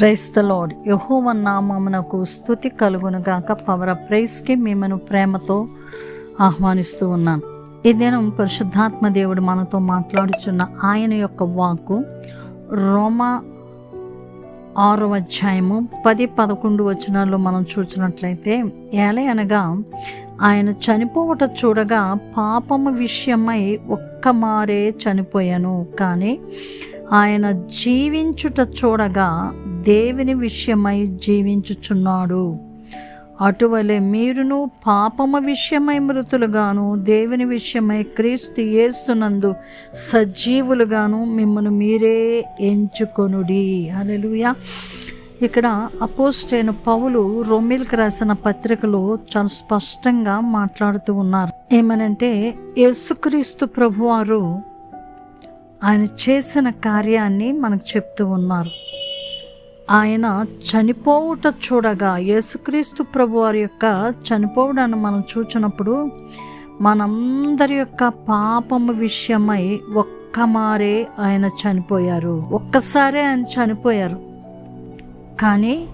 Price the lord నామమునకు స్థుతి కలుగును గాక పవర్ ప్రైస్కి మిమ్మను ప్రేమతో ఆహ్వానిస్తూ ఉన్నాను. ఈ దినం పరిశుద్ధాత్మ దేవుడు మనతో మాట్లాడుచున్న ఆయన యొక్క వాక్కు రోమా ఆరో అధ్యాయము పది పదకొండు వచనాల్లో మనం చూసినట్లయితే ఏలే అనగా ఆయన చనిపోవట చూడగా పాపము విషయమై ఒక్క మారే చనిపోయాను. కానీ ఆయన జీవించుట చూడగా దేవుని విషయమై జీవించుచున్నాడు. అటువలే మీరును పాపమ విషయమై మృతులుగాను దేవుని విషయమై క్రీస్తు యేసునందు సజీవులుగాను మిమ్మల్ని మీరే ఎంచుకొనుడి. అలలుయా ఇక్కడ అపోస్టైన పౌలు రోమిల్కి రాసిన పత్రికలో చాలా స్పష్టంగా మాట్లాడుతూ ఉన్నారు. ఏమనంటే యేసుక్రీస్తు ప్రభువారు ఆయన చేసిన కార్యాన్ని మనకు చెప్తూ ఉన్నారు. ఆయన చనిపోవుట చూడగా యేసుక్రీస్తు ప్రభు వారి యొక్క చనిపోవడాన్ని మనం చూచినప్పుడు మనందరి యొక్క పాపము విషయమై ఒక్క మారే ఆయన చనిపోయారు. ఒక్కసారే ఆయన చనిపోయారు. కానీ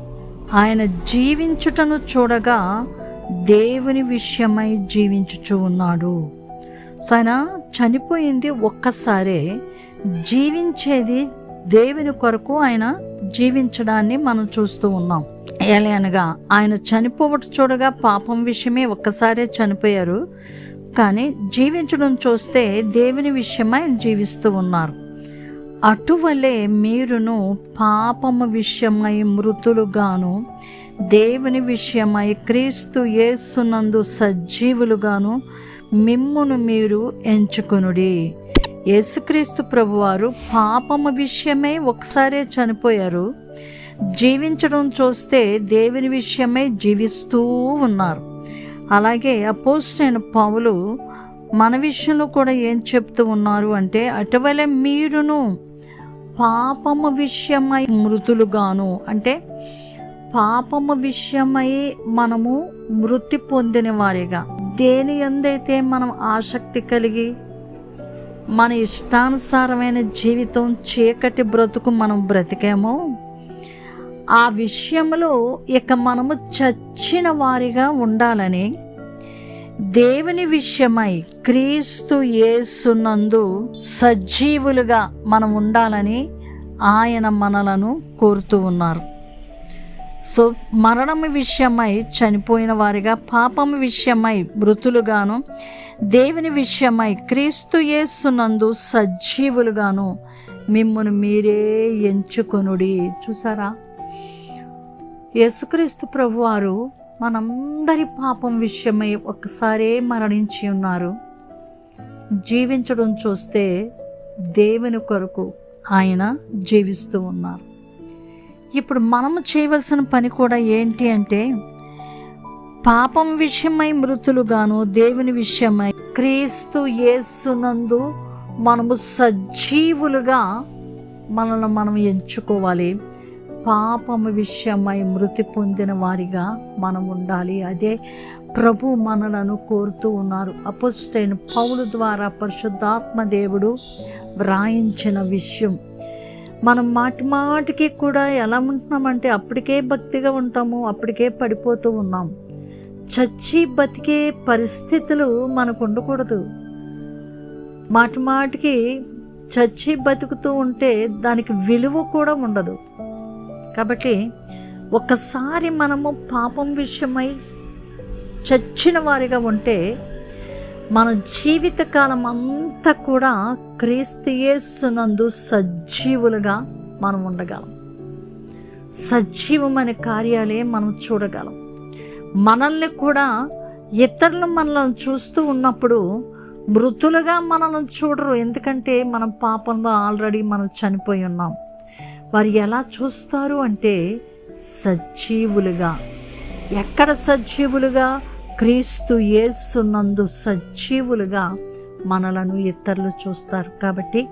ఆయన జీవించుటను చూడగా దేవుని విషయమై జీవించుచు ఉన్నాడు. సో ఆయన చనిపోయింది ఒక్కసారే జీవించేది దేవుని కొరకు ఆయన జీవించడాన్ని మనం చూస్తూ ఉన్నాం. ఎలా అనగా ఆయన చనిపోవట చూడగా పాపం విషయమే ఒక్కసారే చనిపోయారు. కానీ జీవించడం చూస్తే దేవుని విషయమై జీవిస్తూ ఉన్నారు. అటువలే మీరును పాపము విషయమై మృతులుగాను దేవుని విషయమై క్రీస్తు యేసునందు సజీవులుగాను మిమ్మును మీరు ఎంచుకొనుడి. యేసుక్రీస్తు ప్రభువారు పాపము విషయమై ఒకసారే చనిపోయారు. జీవించడం చూస్తే దేవుని విషయమై జీవిస్తూ ఉన్నారు. అలాగే అపోస్టైన పావులు మన విషయంలో కూడా ఏం చెప్తూ ఉన్నారు అంటే అటువలే మీరును పాపము విషయమై మృతులుగాను. అంటే పాపము విషయమై మనము మృతి పొందిన వారిగా. దేని ఎందైతే మనం ఆసక్తి కలిగి మన ఇష్టానుసారమైన జీవితం చీకటి బ్రతుకు మనం బ్రతికేమో? ఆ విషయంలో ఇక మనము చచ్చిన వారిగా ఉండాలని దేవుని విషయమై క్రీస్తు యేసునందు సజీవులుగా మనం ఉండాలని ఆయన మనలను కోరుతూ ఉన్నారు. సో మరణము విషయమై చనిపోయిన వారిగా పాపము విషయమై మృతులుగాను దేవుని విషయమై క్రీస్తు యేసునందు సజీవులుగాను మిమ్మల్ని మీరే ఎంచుకొనుడి. చూసారా? యేసుక్రీస్తు ప్రభువారు మనందరి పాపం విషయమై ఒక్కసారే మరణించి ఉన్నారు. జీవించడం చూస్తే దేవుని కొరకు ఆయన జీవిస్తూ ఉన్నారు. ఇప్పుడు మనము చేయవలసిన పని కూడా ఏంటి అంటే పాపం విషయమై మృతులుగాను దేవుని విషయమై క్రీస్తు యేసునందు మనము సజీవులుగా మనల్ని మనం ఎంచుకోవాలి. పాపము విషయమై మృతి పొందిన వారిగా మనం ఉండాలి. అదే ప్రభు మనలను కోరుతూ ఉన్నారు. అపుష్టైన పౌలు ద్వారా పరిశుద్ధాత్మ దేవుడు వ్రాయించిన విషయం. మనం మాటి మాటికి కూడా ఎలా ఉంటున్నామంటే అప్పటికే భక్తిగా ఉంటాము అప్పటికే పడిపోతూ ఉన్నాం. చచ్చి బతికే పరిస్థితులు మనకు ఉండకూడదు. మాటి మాటికి చచ్చి బతుకుతూ ఉంటే దానికి విలువ కూడా ఉండదు. కాబట్టి ఒక్కసారి మనము పాపం విషయమై చచ్చిన వారిగా ఉంటే మన జీవితకాలం అంతా కూడా క్రీస్తుయేసునందు సజీవులుగా మనం ఉండగలం. సజీవమైన కార్యాలే మనం చూడగలం. మనల్ని కూడా ఇతరులు మనల్ని చూస్తూ ఉన్నప్పుడు మృతులుగా మనల్ని చూడరు. ఎందుకంటే మనం పాపంలో ఆల్రెడీ మనం చనిపోయి ఉన్నాం. వారు ఎలా చూస్తారు అంటే సజీవులుగా. ఎక్కడ సజీవులుగా? క్రీస్తు యేసునందు సజీవులుగా మనలను ఇతరులు చూస్తారు. కాబట్టి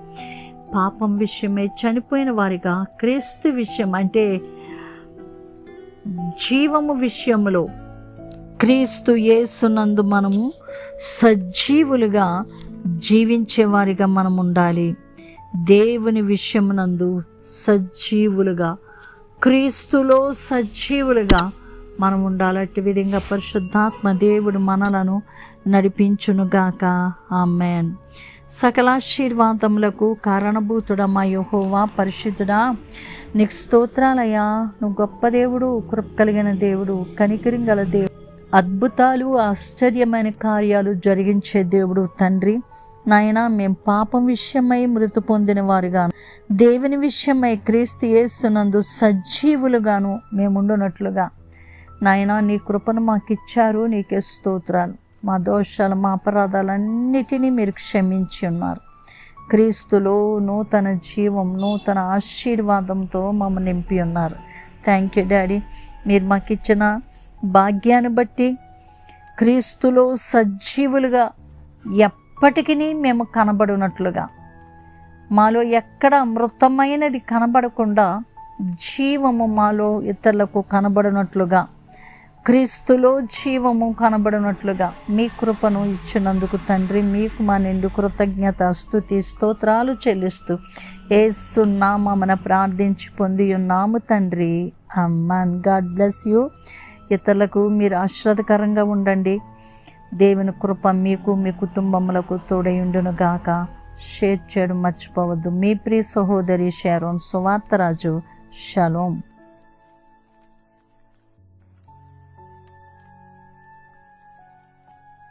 పాపం విషయమై చనిపోయిన వారిగా క్రీస్తు విషయం అంటే జీవము విషయంలో క్రీస్తు యేసునందు మనము సజీవులుగా జీవించేవారిగా మనం ఉండాలి. దేవుని విషయమునందు సజీవులుగా క్రీస్తులో సజీవులుగా మనం ఉండాలట్టి విధంగా పరిశుద్ధాత్మ దేవుడు మనలను నడిపించునుగాక. ఆమెన్. సకలాశీర్వాదములకు కారణభూతుడమ్మా యహోవా పరిశుద్ధుడా. నీకు స్తోత్రాలయ్యా. నువ్వు గొప్ప దేవుడు కృప కలిగిన దేవుడు కనికరింగల దేవుడు. అద్భుతాలు ఆశ్చర్యమైన కార్యాలు జరిగించే దేవుడు తండ్రి. నాయన మేము పాపం విషయమై మృతి పొందిన వారుగాను దేవుని విషయమై క్రీస్తు యేసునందు సజీవులుగాను మేముండునట్లుగా. నాయన నీ కృపను మాకు ఇచ్చారు నీకే స్తోత్రాలు. మా దోషాలు మా అపరాధాలన్నిటినీ మీరు క్షమించి ఉన్నారు. క్రీస్తులో నూతన జీవం నూతన ఆశీర్వాదంతో మమ్మల్ని నింపి ఉన్నారు. థ్యాంక్ యూ డాడీ మీరు మాకు ఇచ్చిన భాగ్యాన్ని బట్టి క్రీస్తులో సజీవులుగా ఎప్పటికీ మేము కనబడినట్లుగా. మాలో ఎక్కడ మృతమైనది కనబడకుండా జీవము మాలో ఇతరులకు కనబడినట్లుగా. క్రీస్తులో జీవము కనబడినట్లుగా మీ కృపను ఇచ్చినందుకు తండ్రి మీకు మా నిండు కృతజ్ఞత స్థుతి స్తోత్రాలు చెల్లిస్తూ ఏసు నామన ప్రార్థించి పొంది ఉన్నాము తండ్రి. అమ్మాన్ గాడ్ బ్లెస్ యూ ఇతరులకు మీరు ఆశ్రదకరంగా ఉండండి. దేవుని కృప మీకు మీ కుటుంబములకు తోడయుండును గాక. షేర్ చేయడం మర్చిపోవద్దు. మీ ప్రియ సహోదరి షారోన్ సువార్తరాజు. షలోం